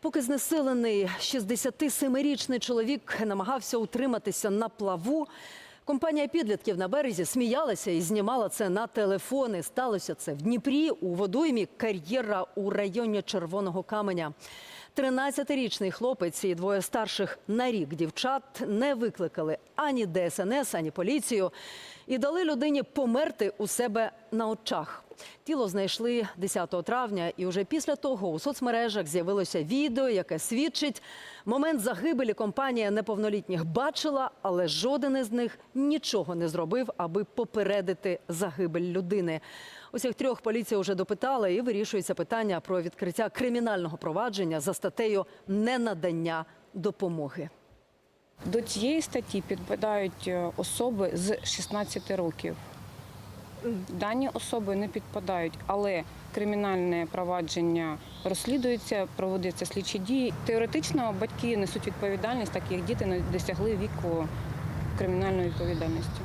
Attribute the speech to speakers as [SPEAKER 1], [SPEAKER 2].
[SPEAKER 1] Поки знесилений 67-річний чоловік намагався утриматися на плаву, компанія підлітків на березі сміялася і знімала це на телефони. Сталося це в Дніпрі у водоймі кар'єра у районі Червоного Каменя. 13-річний хлопець і двоє старших на рік дівчат не викликали ані ДСНС, ані поліцію і дали людині померти у себе на очах. Тіло знайшли 10 травня, і вже після того у соцмережах з'явилося відео, яке свідчить, момент загибелі компанія неповнолітніх бачила, але жоден із них нічого не зробив, аби попередити загибель людини. Усіх трьох поліція вже допитала і вирішується питання про відкриття кримінального провадження за статтею ненадання допомоги.
[SPEAKER 2] До цієї статті підпадають е, особи з 16 років. Дані особи не підпадають, але кримінальне провадження розслідується, проводяться слідчі дії. Теоретично батьки несуть відповідальність, так як діти не досягли віку кримінальної відповідальності.